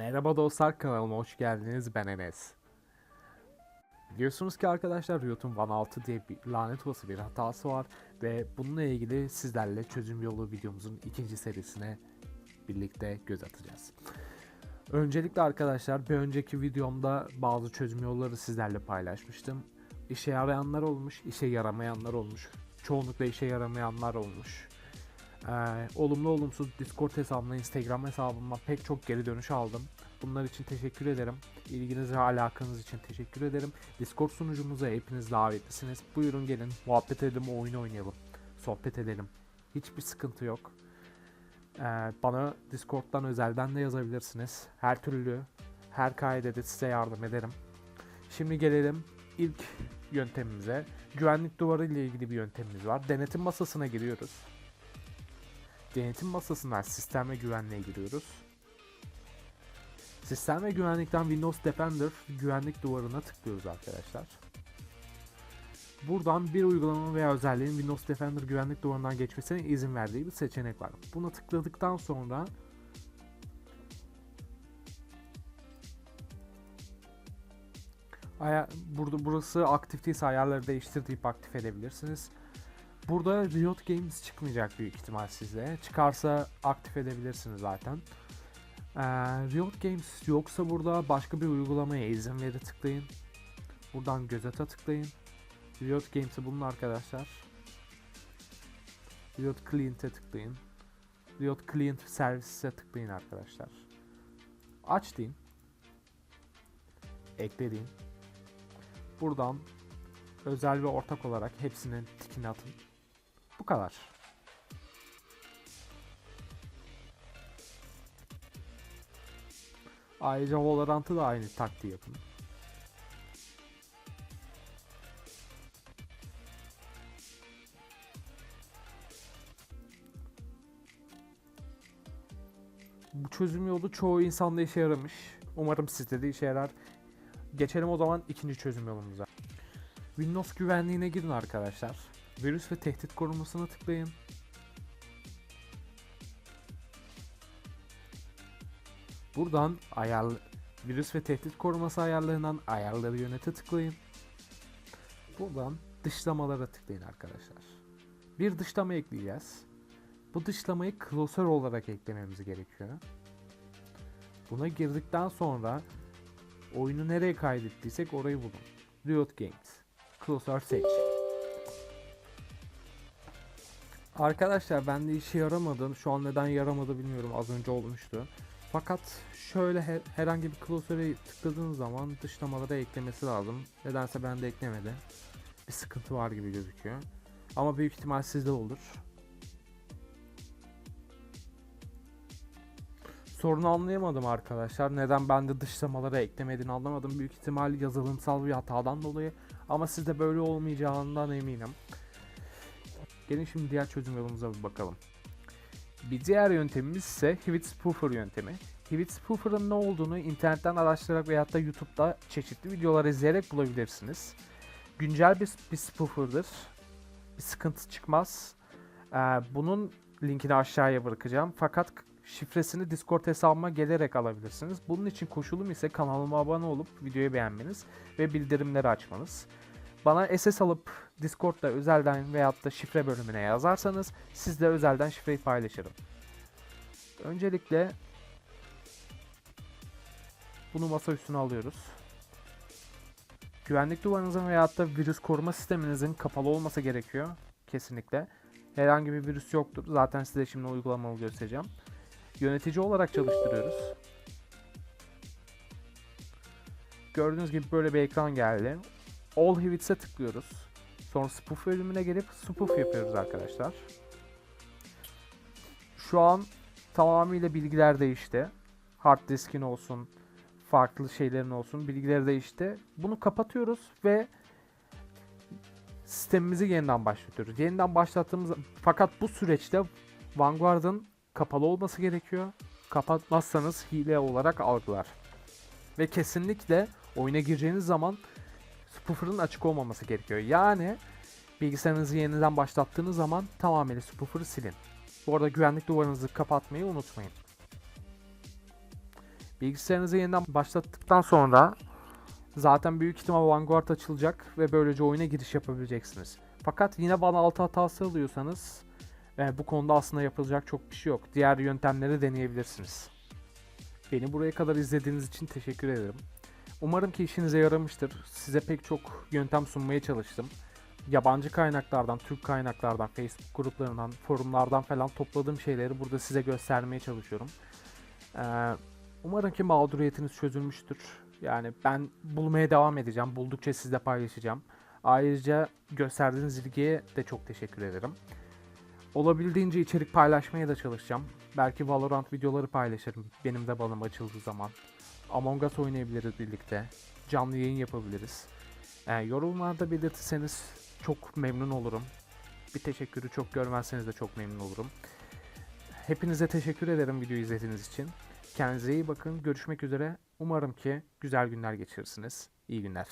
Merhaba dostlar kanalıma hoş geldiniz ben Enes. Biliyorsunuz ki arkadaşlar Riot'un One 6 diye bir lanet olası bir hatası var ve bununla ilgili sizlerle çözüm yolu videomuzun ikinci serisine birlikte göz atacağız. Öncelikle arkadaşlar bir önceki videomda bazı çözüm yolları sizlerle paylaşmıştım. İşe yarayanlar olmuş, işe yaramayanlar olmuş. Çoğunlukla işe yaramayanlar olmuş. Ee, olumlu olumsuz Discord hesabıma, Instagram hesabıma pek çok geri dönüş aldım. Bunlar için teşekkür ederim. İlginiz ve alakanız için teşekkür ederim. Discord sunucumuza hepiniz davetlisiniz. Buyurun gelin, muhabbet edelim, oyun oynayalım, sohbet edelim. Hiçbir sıkıntı yok. Ee, bana Discord'dan özelden de yazabilirsiniz. Her türlü, her kaydede size yardım ederim. Şimdi gelelim ilk yöntemimize. Güvenlik duvarı ile ilgili bir yöntemimiz var. Denetim masasına giriyoruz. Denetim masasından sistem ve güvenliğe giriyoruz. Sistem ve güvenlikten Windows Defender güvenlik duvarına tıklıyoruz arkadaşlar. Buradan bir uygulama veya özelliğin Windows Defender güvenlik duvarından geçmesine izin verdiği bir seçenek var. Buna tıkladıktan sonra aya burada burası aktif değilse ayarları değiştir deyip aktif edebilirsiniz. Burada Riot Games çıkmayacak büyük ihtimal size. Çıkarsa aktif edebilirsiniz zaten. Ee, Riot Games yoksa burada başka bir uygulamaya izin veri tıklayın. Buradan gözete tıklayın. Riot Games'i bulun arkadaşlar. Riot Client'e tıklayın. Riot Client Services'e tıklayın arkadaşlar. Aç deyin. Ekle deyin. Buradan özel ve ortak olarak hepsinin tikini atın. Kadar. Ayrıca Valorant'ı da aynı taktiği yapın. Bu çözüm yolu çoğu insanda işe yaramış. Umarım sizde de işe yarar. Geçelim o zaman ikinci çözüm yolumuza. Windows güvenliğine girin arkadaşlar. Virüs ve tehdit korumasına tıklayın. Buradan ayar virüs ve tehdit koruması ayarlarından ayarları yönete tıklayın. Buradan dışlamalara tıklayın arkadaşlar. Bir dışlama ekleyeceğiz. Bu dışlamayı klasör olarak eklememiz gerekiyor. Buna girdikten sonra oyunu nereye kaydettiysek orayı bulun. Riot Games. Klasör seç. Arkadaşlar bende işe yaramadı. Şu an neden yaramadı bilmiyorum. Az önce olmuştu. Fakat şöyle her, herhangi bir klasöre tıkladığınız zaman dışlamalara eklemesi lazım. Nedense bende eklemedi. Bir sıkıntı var gibi gözüküyor. Ama büyük ihtimal sizde olur. Sorunu anlayamadım arkadaşlar. Neden bende dışlamalara eklemediğini anlamadım. Büyük ihtimal yazılımsal bir hatadan dolayı. Ama sizde böyle olmayacağından eminim. Gelin şimdi diğer çözüm yolumuza bir bakalım. Bir diğer yöntemimiz ise Hivit Spoofer yöntemi. Hivit Spoofer'ın ne olduğunu internetten araştırarak veyahut da YouTube'da çeşitli videolar izleyerek bulabilirsiniz. Güncel bir, bir spoofer'dır. Bir sıkıntı çıkmaz. Ee, bunun linkini aşağıya bırakacağım. Fakat şifresini Discord hesabıma gelerek alabilirsiniz. Bunun için koşulum ise kanalıma abone olup videoyu beğenmeniz ve bildirimleri açmanız. Bana SS alıp Discord'da özelden veyahut da şifre bölümüne yazarsanız sizle özelden şifreyi paylaşırım. Öncelikle bunu masa üstüne alıyoruz. Güvenlik duvarınızın veyahut da virüs koruma sisteminizin kapalı olması gerekiyor. Kesinlikle. Herhangi bir virüs yoktur. Zaten size şimdi uygulamalı göstereceğim. Yönetici olarak çalıştırıyoruz. Gördüğünüz gibi böyle bir ekran geldi. All Hivits'e tıklıyoruz. Sonra spoof bölümüne gelip spoof yapıyoruz arkadaşlar. Şu an tamamıyla bilgiler değişti. Hard diskin olsun, farklı şeylerin olsun bilgileri değişti. Bunu kapatıyoruz ve sistemimizi yeniden başlatıyoruz. Yeniden başlattığımız fakat bu süreçte Vanguard'ın kapalı olması gerekiyor. Kapatmazsanız hile olarak algılar. Ve kesinlikle oyuna gireceğiniz zaman spoofer'ın açık olmaması gerekiyor. Yani bilgisayarınızı yeniden başlattığınız zaman tamamıyla spoofer'ı silin. Bu arada güvenlik duvarınızı kapatmayı unutmayın. Bilgisayarınızı yeniden başlattıktan sonra zaten büyük ihtimal Vanguard açılacak ve böylece oyuna giriş yapabileceksiniz. Fakat yine bana 6 hatası alıyorsanız e, bu konuda aslında yapılacak çok bir şey yok. Diğer yöntemleri deneyebilirsiniz. Beni buraya kadar izlediğiniz için teşekkür ederim. Umarım ki işinize yaramıştır. Size pek çok yöntem sunmaya çalıştım. Yabancı kaynaklardan, Türk kaynaklardan, Facebook gruplarından, forumlardan falan topladığım şeyleri burada size göstermeye çalışıyorum. Ee, umarım ki mağduriyetiniz çözülmüştür. Yani ben bulmaya devam edeceğim. Buldukça sizle paylaşacağım. Ayrıca gösterdiğiniz ilgiye de çok teşekkür ederim. Olabildiğince içerik paylaşmaya da çalışacağım. Belki Valorant videoları paylaşırım. Benim de balım açıldığı zaman. Among Us oynayabiliriz birlikte. Canlı yayın yapabiliriz. Ee, yorumlarda belirtirseniz çok memnun olurum. Bir teşekkürü çok görmezseniz de çok memnun olurum. Hepinize teşekkür ederim video izlediğiniz için. Kendinize iyi bakın. Görüşmek üzere. Umarım ki güzel günler geçirirsiniz. İyi günler.